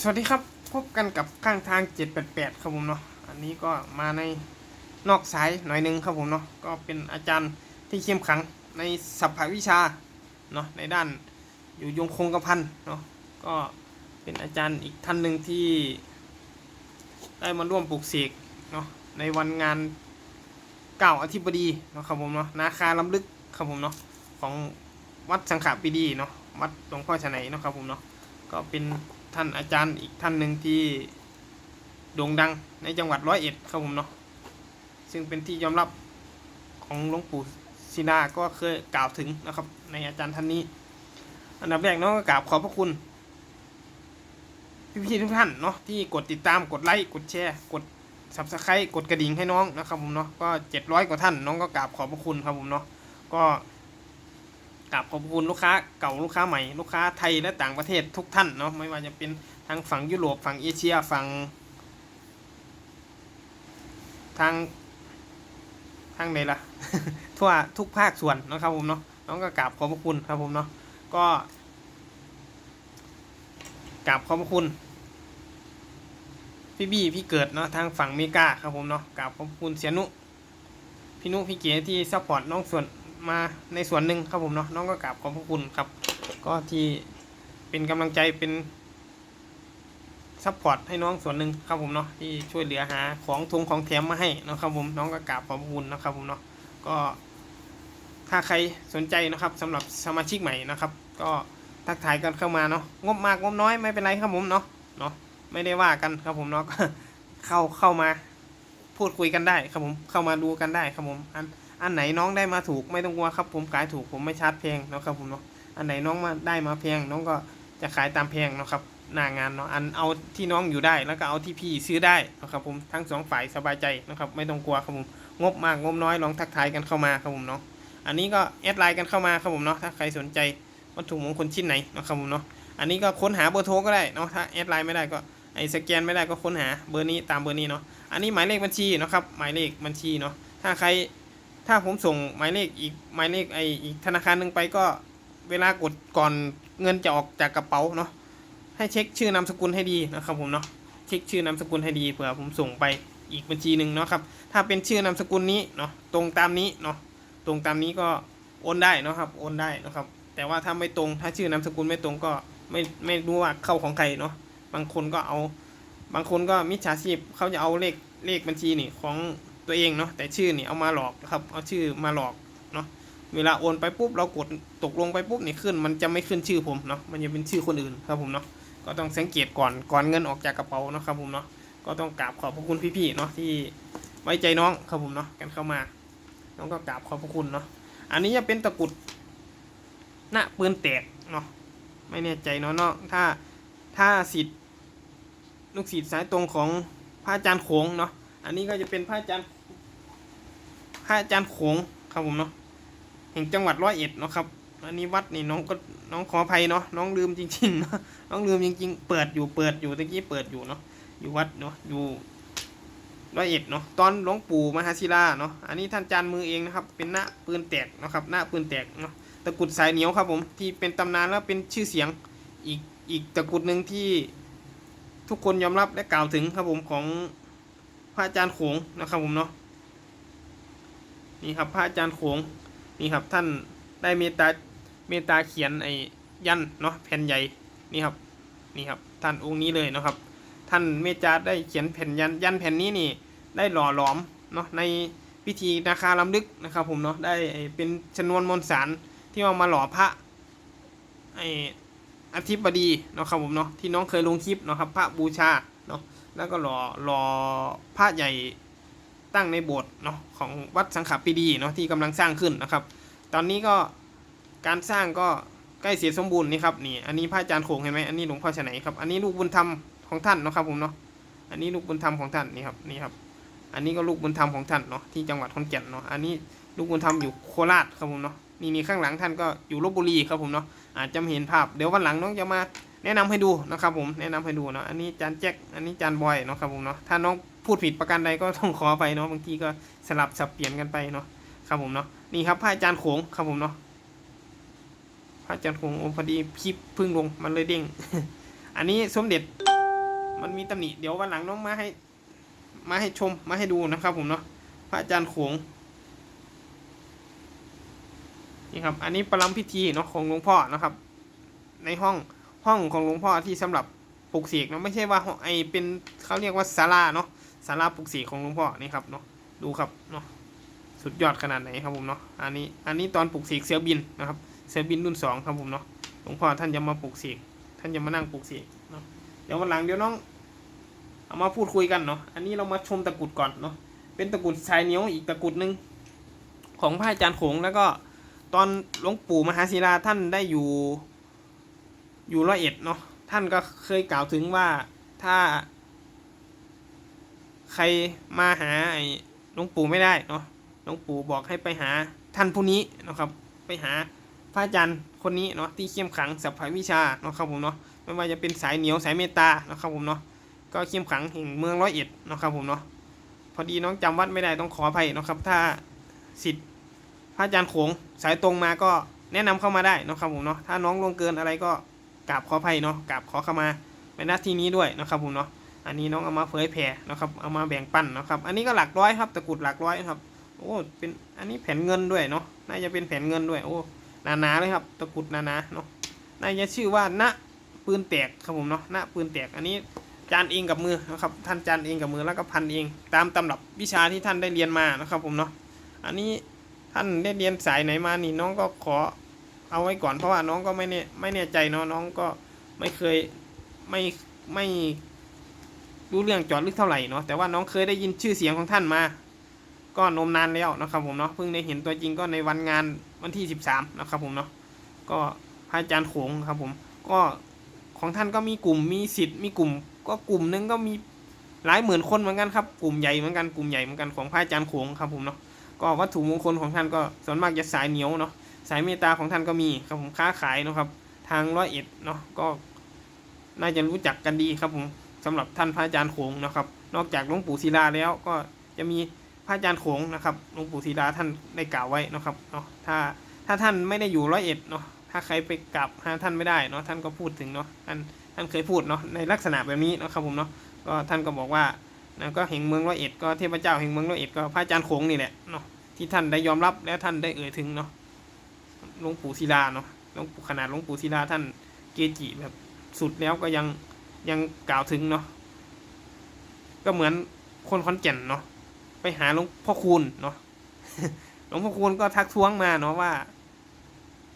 สวัสดีครับ พบกันกับข้างทาง 788 ครับผมเนาะอันนี้ก็มาในนอกสายหน่อยหนึงครับผมเนาะก็เป็นอาจารย์ที่เข้มขังในสัพพวิชาเนาะในด้านอยู่ยงคงกระพันเนาะก็เป็นอาจารย์อีกท่านหนึ่งที่ได้มาร่วมปลูกเสกเนาะในวันงานเก้าอธิบดีเนาะครับผมเนาะนาคาล้ำลึกครับผมเนาะของวัดสังขปีดีเนาะวัดหลวงพ่อชนัยเนาะครับผมเนาะก็เป็น ท่านอาจารย์อีกท่านหนึ่งที่โด่งดังในจังหวัดร้อยเอ็ดครับผมเนาะซึ่งเป็นที่ยอมรับของหลวงปู่ศิลาก็เคยกล่าวถึงนะครับ ในอาจารย์ท่านนี้ อันดับแรกเนาะก็กราบขอบพระคุณพี่ๆทุกท่านเนาะที่กดติดตามกดไลค์กดแชร์ กด subscribe กดกระดิ่งให้น้องนะครับผมเนาะก็เจ็ดร้อยกว่าท่านน้องก็กราบขอบพระคุณครับผมเนาะก็ กราบขอบคุณลูกค้าเก่าลูกค้าใหม่ลูกค้าไทยและต่างประเทศทุกท่านเนาะไม่ว่าจะเป็นทางฝั่งยุโรปฝั่งเอเชียฝั่งทางทางไหนล่ะทั่วทุกภาคส่วนนะครับผมเนาะน้องก็กราบขอบคุณครับผมเนาะก็กราบขอบคุณพี่บี้พี่เกิดเนาะทางฝั่งเมกาครับผมเนาะกราบขอบคุณเสียนุพี่นุพี่เก๋ที่ซัพพอร์ตน้องส่วน มาในส่วนหนึ่งครับผมเนาะน้องก็กราบขอบพระคุณครับ ก็ที่เป็นกำลังใจเป็นซัพพอร์ตให้น้องส่วนหนึ่งครับผมเนาะที่ช่วยเหลือหาของทุงของแถมมาให้นะครับผมน้องก็กราบขอบพระคุณนะครับผมเนาะก็ถ้าใครสนใจนะครับสำหรับสมาชิกใหม่นะครับ ก็ทักทายกันเข้ามาเนาะงบมากงบน้อยไม่เป็นไรครับผมเนาะเนาะไม่ได้ว่ากันครับผมเนาะเข้าเข้ามาพูดคุยกันได้ครับผมเข้ามาดูกันได้ครับผมอัน อันไหนน้องได้มาถูกไม่ต้องกลัวครับ ผมขายถูกผมไม่ชาร์จแพงนะครับผมเนาะอันไหนน้องมาได้มาแพงน้องก็จะขายตามแพงนะครับหน้างานเนาะอันเอาที่น้องอยู่ได้แล้วก็เอาที่พี่ซื้อได้นะครับผมทั้งสองฝ่ายสบายใจนะครับไม่ต้องกลัวครับผมงบมากงบน้อยลองทักทายกันเข้ามาครับผมเนาะอันนี้ก็แอดไลน์กันเข้ามาครับผมเนาะถ้าใครสนใจวัตถุมงคลชิ้นไหนนะครับผมเนาะอันนี้ก็ค้นหาเบอร์โทรก็ได้เนาะถ้าแอดไลน์ไม่ได้ก็ไอสแกนไม่ได้ก็ค้นหาเบอร์นี้ตามเบอร์นี้เนาะอันนี้หมายเลขบัญชีนะครับหมายเลขบัญชีเนาะถ้าใคร ถ้าผมส่งหมายเลขอีกหมายเลขไออีกธนาคารหนึ่งไปก็เวลากดก่อนเงินจะออกจากกระเป๋าเนาะให้เช็คชื่อนามสกุลให้ดีนะครับผมเนาะเช็คชื่อนามสกุลให้ดีเผื่อผมส่งไปอีกบัญชีหนึ่งเนาะครับถ้าเป็นชื่อนามสกุลนี้เนาะตรงตามนี้เนาะตรงตามนี้ก็โอนได้เนาะครับโอนได้นะครับ แต่ว่าถ้าไม่ตรงถ้าชื่อนามสกุลไม่ตรงก็ไม่ไม่รู้ว่าเข้าของใครเนาะบางคนก็เอา บางคนก็มิจฉาชีพเขาจะเอาเลขเลขบัญชีนี่ของ ตัวเองเนาะแต่ชื่อนี่เอามาหลอกนะครับเอาชื่อมาหลอกเนาะเวลาโอนไปปุ๊บเรากดตกลงไปปุ๊บนี่ขึ้น มันจะไม่ขึ้นชื่อผมเนาะมันจะเป็นชื่อคนอื่นครับผมเนาะก็ต้องสังเกตก่อนก่อนเงินออกจากกระเป๋านะครับผมเนาะก็ต้องกราบขอบพระคุณพี่ๆเนาะที่ไว้ใจน้องครับผมเนาะกันเข้ามา น้องก็กราบขอบพระคุณเนาะอันนี้จะเป็นตะกุดหน้าปืนแตกเนาะไม่แน่ใจเนาะเนาะถ้าถ้าสิทธิ์ลูกศิษย์สายตรงของพระอาจารย์โขงเนาะ อันนี้ก็จะเป็นพระอาจารย์พระอาจารย์โขงครับผมเนาะแห่งจังหวัดร้อยเอ็ดเนาะครับ อันนี้วัดนี่น้องก็น้องขออภัยเนาะน้องลืมจริงๆเนาะน้องลืมจริง ๆ เปิดอยู่เปิดอยู่ตะกี้เปิดอยู่เนาะอยู่วัดเนาะอยู่ร้อยเอ็ดเนาะตอนหลวงปู่มหาศิลาเนาะอันนี้ท่านอาจารย์มือเองนะครับ เป็นหน้าปืนแตกเนาะครับหน้าปืนแตกเนาะตะกุดสายเหนียวครับผมที่เป็นตำนานแล้วเป็นชื่อเสียงอีกอีกตะกุดหนึ่งที่ทุกคนยอมรับและกล่าวถึงครับผมของ พระอาจารย์โขงนะครับผมเนาะนี่ครับพระอาจารย์โขงนี่ครับท่านได้เมตตาเมตตาเขียนไอ้ยันเนาะแผ่นใหญ่นี่ครับนี่ครับท่านองค์นี้เลยนะครับ ท่านเมตตาได้เขียนแผ่นยันยันแผ่นนี้นี่ได้หล่อหลอมเนาะในพิธีนาคาลำลึกนะครับผมเนาะได้เป็นชนวนมวลสารที่เอามาหล่อพระไอ้อธิบดีเนาะครับผมเนาะที่น้องเคยลงคลิปเนาะครับพระบูชา แล้วก็รอรอพระใหญ่ตั้งในโบสถ์เนาะของวัดสังขปีดีเนาะที่กำลังสร้างขึ้นนะครับ ตอนนี้ก็การสร้างก็ใกล้เสร็จสมบูรณ์นี่ครับนี่อันนี้พระอาจารย์โขงเห็นไหมอันนี้หลวงพ่อชไหนครับอันนี้ลูกบุญธรรมของท่านเนาะครับผมเนาะอันนี้ลูกบุญธรรมของท่านนี่ครับนี่ครับ อันนี้ก็ลูกบุญธรรมของท่านเนาะที่จังหวัดขอนแก่นเนาะอันนี้ลูกบุญธรรมอยู่โคราชครับผมเนาะนี่นี่ข้างหลังท่านก็อยู่ลบบุรีครับผมเนาะอาจจะไม่เห็นภาพเดี๋ยววันหลังน้องจะมา แนะนำให้ดูนะครับผมแนะนำให้ดูเนาะอันนี้จานแจ็คอันนี้จานบอยเนาะครับผมเนาะถ้าน้องพูดผิดประการใดก็ต้องขอไปเนาะบางทีก็สลับสับเปลี่ยนกันไปเนาะครับผมเนาะนี่ครับพระอาจารย์โขงครับผมเนาะพระอาจารย์โขงโอ้พอดีคลิปพึ่งลงมันเลยเด้งอันนี้สมเด็จมันมีตำหนิเดี๋ยววันหลังน้องมาให้ มาให้ชมมาให้ดูนะครับผมเนาะพระอาจารย์โขงนี่ครับ อันนี้ประลัมพิธีเนาะของหลวงพ่อนะครับ ในห้อง ห้องของหลวงพ่อที่สำหรับปลูกเสกเนาะไม่ใช่ว่าไอเป็นเขาเรียกว่าศาลาเนาะศาลาปลูกเสกของหลวงพ่อนี่ครับเนาะดูครับเนาะสุดยอดขนาดไหนครับผมเนาะอันนี้อันนี้ตอนปลูกเสกเสือบินนะครับเสือบินรุ่นสองครับผมเนาะหลวงพ่อท่านจะมาปลูกเสกท่านจะมานั่งปลูกเสกเนาะเดี๋ยววันหลังเดี๋ยวน้องเอามาพูดคุยกันเนาะอันนี้เรามาชมตะกุดก่อนเนาะเป็นตะกุดสายเหนียวอีกตะกุดหนึ่งของพระอาจารย์โขงแล้วก็ตอนหลวงปู่มหาศิลาท่านได้อยู่ อยู่ร้อยเอ็ดเนาะท่านก็เคยกล่าวถึงว่าถ้า ใครมาหาไอ้หลวงปู่ไม่ได้เนาะหลวงปู่บอกให้ไปหาท่านผู้นี้นะครับ ไปหาพระอาจารย์คนนี้เนาะที่เข้มขลังสัพพวิชาเนาะครับผมเนาะไม่ว่าจะเป็นสายเหนียวสายเมตตาเนาะครับผมเนาะก็เข้มขลังแห่งเมืองร้อยเอ็ดเนาะครับผมเนาะพอดีน้องจำวัดไม่ได้ต้องขออภัยเนาะครับ ถ้าสิทธิ์พระอาจารย์โขงสายตรงมาก็แนะนำเข้ามาได้เนาะครับผมเนาะถ้าน้องลงเกินอะไรก็ กราบขออภัยเนาะกราบขอเข้ามาในหน้าที่นี้ด้วยนะครับผมเนาะอันนี้น้องเอามาเผยแผ่นะครับเอามาแบ่งปันนะครับ อันนี้ก็หลักร้อยครับตะกรุดหลักร้อยครับโอ้เป็นอันนี้แผ่นเงินด้วยเนาะน่าจะเป็นแผ่นเงินด้วยโอ้หนาๆเลยครับตะกรุดหนาๆเนาะน่าจะชื่อว่าณปืนแตกครับผมเนาะณปืนแตกอันนี้จานเองกับมือนะครับท่านจานเองกับมือแล้วก็พันเองตามตำรับวิชาที่ท่านได้เรียนมานะครับผมเนาะอันนี้ท่านได้เรียนสายไหนมานี่น้องก็ขอ เอาไว้ก่อนเพราะว่าน้องก็ไม่แน่ไม่แน่ใจเนาะน้องก็ไม่เคยไม่ไม่รู้เรื่องจอดลึกเท่าไหร่เนาะแต่ว่าน้องเคยได้ยินชื่อเสียงของท่านมา ก็นมนานแล้วนะครับผมเนาะเพิ่งได้เห็นตัวจริงก็ในวันงานวันที่ 13นะครับผมเนาะก็พระอาจารย์โขงครับผมก็ของท่านก็มีกลุ่มมีสิทธิ์มีกลุ่ม ก็กลุ่มหนึงก็มีหลายหมื่นคนเหมือนกันครับกลุ่มใหญ่เหมือนกันกลุ่มใหญ่เหมือนกันของพระอาจารย์โขงครับผมเนาะก็วัตถุมงคลของท่านก็ส่วนมากจะสายเหนียวเนาะ สายเมตตาของท่านก็มีครับผมค้าขายนะครับ ทางร้อยเอ็ดเนาะก็น่าจะรู้จักกันดีครับผมสำหรับท่านพระอาจารย์โขงนะครับ นอกจากหลวงปู่ศิลาแล้วก็จะมีพระอาจารย์โขงนะครับหลวงปู่ศิลาท่านได้กล่าวไว้นะครับเนาะถ้าถ้าท่านไม่ได้อยู่ร้อยเอ็ดเนาะถ้าใครไปกราบหาท่านไม่ได้เนาะท่านก็พูดถึงเนาะท่านท่านเคยพูดเนาะในลักษณะแบบนี้นะครับผมเนาะก็ท่านก็บอกว่านะก็แห่งเมืองร้อยเอ็ดก็เทพเจ้าแห่งเมืองร้อยเอ็ดก็พระอาจารย์โขงนี่แหละเนาะที่ท่านได้ยอมรับและท่านได้เอ่ยถึงเนาะ หลวงปู่ศิลาเนาะหลวงปู่ขนาดหลวงปู่ศิลาท่านเกจิแบบสุดแล้วก็ยังยังกล่าวถึงเนาะก็เหมือนคนขอนแก่นเนาะไปหาหลวงพ่อคูณเนาะหลวงพ่อคูณก็ทักท้วงมาเนาะว่า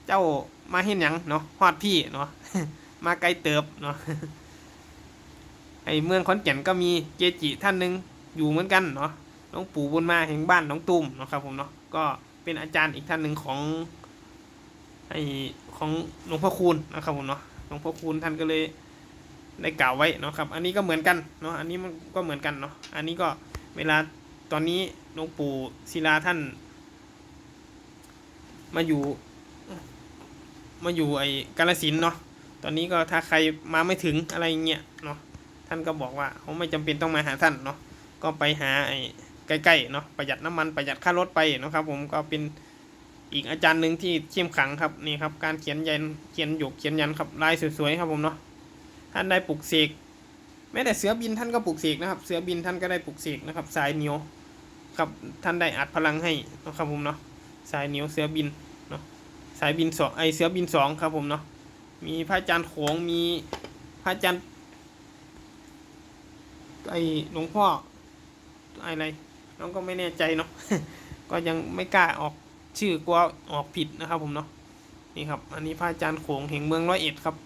เจ้ามาเห็นหยังเนาะฮอดพี่เนาะมาไกลเติบเนาะไอเมืองขอนแก่นก็มีเกจิท่านหนึ่งอยู่เหมือนกันเนาะหลวงปู่บุญมาแห่งบ้านหน้องตุ้มเนาะครับผมเนาะก็เป็นอาจารย์อีกท่านหนึ่งของ ไอของหลวงพ่อคูณนะครับผมเนาะหลวงพ่อคูณท่านก็เลยได้กล่าวไว้เนาะครับ อันนี้ก็เหมือนกันเนาะอันนี้มันก็เหมือนกันเนาะอันนี้ก็เวลาตอนนี้หลวงปู่ศิลาท่าน มาอยู่ มาอยู่ไอ้กาลสินเนาะตอนนี้ก็ถ้าใครมาไม่ถึงอะไรเงี้ยเนาะท่านก็บอกว่าเขาไม่จำเป็นต้องมาหาท่านเนาะก็ไปหาไอ้ใกล้ๆเนาะประหยัดน้ำมันประหยัดค่ารถไปเนาะครับ ผมก็เป็น อีกอาจารย์หนึ่งที่เข้มขังครับนี่ครับการเขียนยันเขียนหยกเขียนยันครับลายสวยๆครับผมเนาะท่านได้ปลุกเสกแม้แต่เสือบินท่านก็ปลุกเสกนะครับ เสือบินท่านก็ได้ปลุกเสกนะครับสายเหนียวครับท่านได้อัดพลังให้นะครับผมเนาะสายเหนียวเสือบินเนาะสายบินสองไอเสือบินสองครับผมเนาะมีพระอาจารย์โขงมีพระอาจารย์ไอหลวงพ่ออะไรน้องก็ไม่แน่ใจเนาะก็ยังไม่กล้าออก ชื่อกลัวออกผิดนะครับผมเนาะนี่ครับอันนี้พระอาจารย์โขงแห่งเมืองร้อยเอ็ดครับ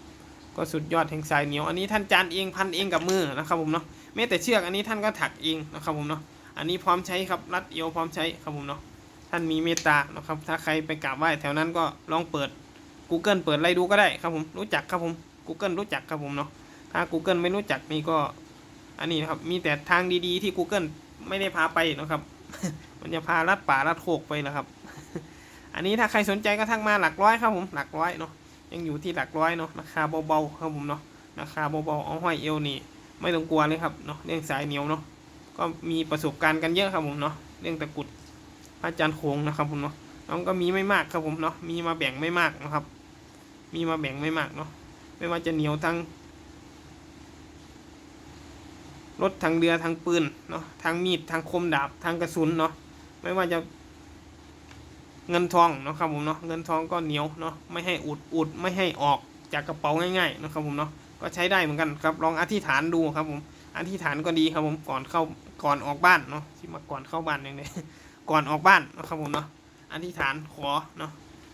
ก็สุดยอดแห่งสายเหนียว อันนี้ท่านจานเองพันเองกับมือนะครับผมเนาะแม้แต่เชือกอันนี้ท่านก็ถักเองนะครับผมเนาะอันนี้พร้อมใช้ครับรัดเอวพร้อมใช้ครับผมเนาะท่านมีเมตตานะครับถ้าใครไปกราบไหว้แถวนั้นก็ลองเปิด Google เปิดอะไรดูก็ได้ครับผมรู้จักครับผม Google รู้จักครับผมเนาะถ้า Google ไม่รู้จักนี่ก็ อันนี้นะครับมีแต่ทางดีๆที่ Google ไม่ได้พาไปนะครับ มันจะพาลัดป่าลัดโคกไปนะครับ อันนี้ถ้าใครสนใจก็ทักมาหลักร้อยครับผมหลักร้อยเนาะยังอยู่ที่หลักร้อยเนาะราคาเบาๆครับผมเนาะราคาเบาๆเอาห้อยเอวนี่ไม่ต้องกลัวเลยครับเนาะเรื่องสายเหนียวเนาะก็มีประสบการณ์กันเยอะครับผมเนาะเรื่องตะกุดพระอาจารย์โคงนะครับผมเนาะน้องก็มีไม่มากครับผมเนาะมีมาแบ่งไม่มากนะครับ มีมาแบ่งไม่มากเนาะไม่ว่าจะเหนียวทั้งรถทางเรือทางปืนเนาะทางมีดทางคมดาบทางกระสุนเนาะไม่ว่าจะ เงินทองนะครับผมเนาะเงินทองก็เหนียวเนาะไม่ให้อุดอุดไม่ให้ออกจากกระเป๋าง่ายๆนะครับผมเนาะก็ใช้ได้เหมือนกันครับลองอธิษฐานดูครับผมอธิษฐานก็ดีครับผมก่อนเข้าก่อนออกบ้านเนาะที่มาก่อนเข้าบ้านอย่างนี้ก่อนออกบ้านนะครับผมเนาะอธิษฐานขอเนาะ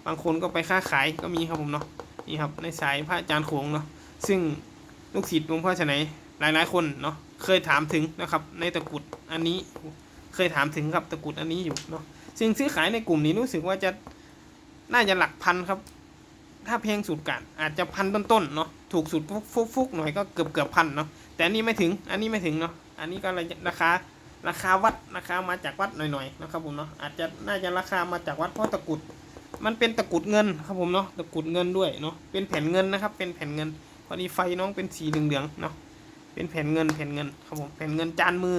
บางคนก็ไปค้าขายก็มีครับผมเนาะนี่ครับในสายพระอาจารย์โขงเนาะซึ่งลูกศิษย์หลวงพ่อชนัยหลายๆคนเนาะเคยถามถึงนะครับในตะกรุดอันนี้เคยถามถึงครับตะกรุดอันนี้อยู่เนาะ ซึ่งซื้อขายในกลุ่มนี้รู้สึกว่าจะน่าจะหลักพันครับ ถ้าเพลงสุดกันอาจจะพันต้นๆเนาะถูกสุดฟุกฟุกหน่อยก็เกือบเกือบพันเนาะแต่อันนี้ไม่ถึงอันนี้ไม่ถึงเนาะอันนี้ก็ราคาราคาวัดราคามาจากวัดหน่อยๆนะครับผมเนาะอาจจะน่าจะราคามาจากวัดเพราะตะกุด มันเป็นตะกุดเงินครับผมเนาะตะกุดเงินด้วยเนาะเป็นแผ่นเงินนะครับ เป็นแผ่นเงินพอดีไฟน้องเป็นสีเหลืองๆเนาะเป็นแผ่นเงินแผ่นเงินครับผมแผ่นเงินจานมือ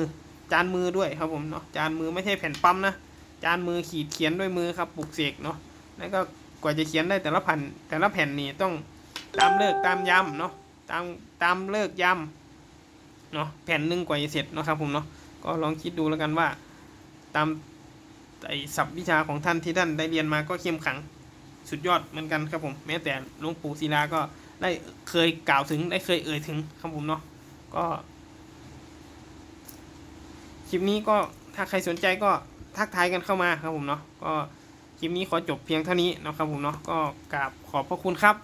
จานมือด้วยครับผมเนาะจานมือไม่ใช่แผ่นปั๊มนะ จานมือขีดเขียนด้วยมือครับปลุกเสกเนาะแล้วก็กว่าจะเขียนได้แต่ละแผ่นแต่ละแผ่นนี่ต้องตามเลิกตามยำเนาะตามตามเลิกยำเนาะแผ่นหนึ่งกว่าจะเสร็จเนาะครับผมเนาะก็ลองคิดดูแล้วกันว่า ตามไอศัพท์วิชาของท่านที่ท่านได้เรียนมาก็เข้มขังสุดยอดเหมือนกันครับผม แม้แต่หลวงปู่ศิลาก็ได้เคยกล่าวถึงได้เคยเอ่ยถึงครับผมเนาะก็คลิปนี้ก็ถ้าใครสนใจก็ ทักทายกันเข้ามาครับผมเนาะก็คลิปนี้ขอจบเพียงเท่านี้นะครับผมเนาะก็กราบขอบพระคุณครับ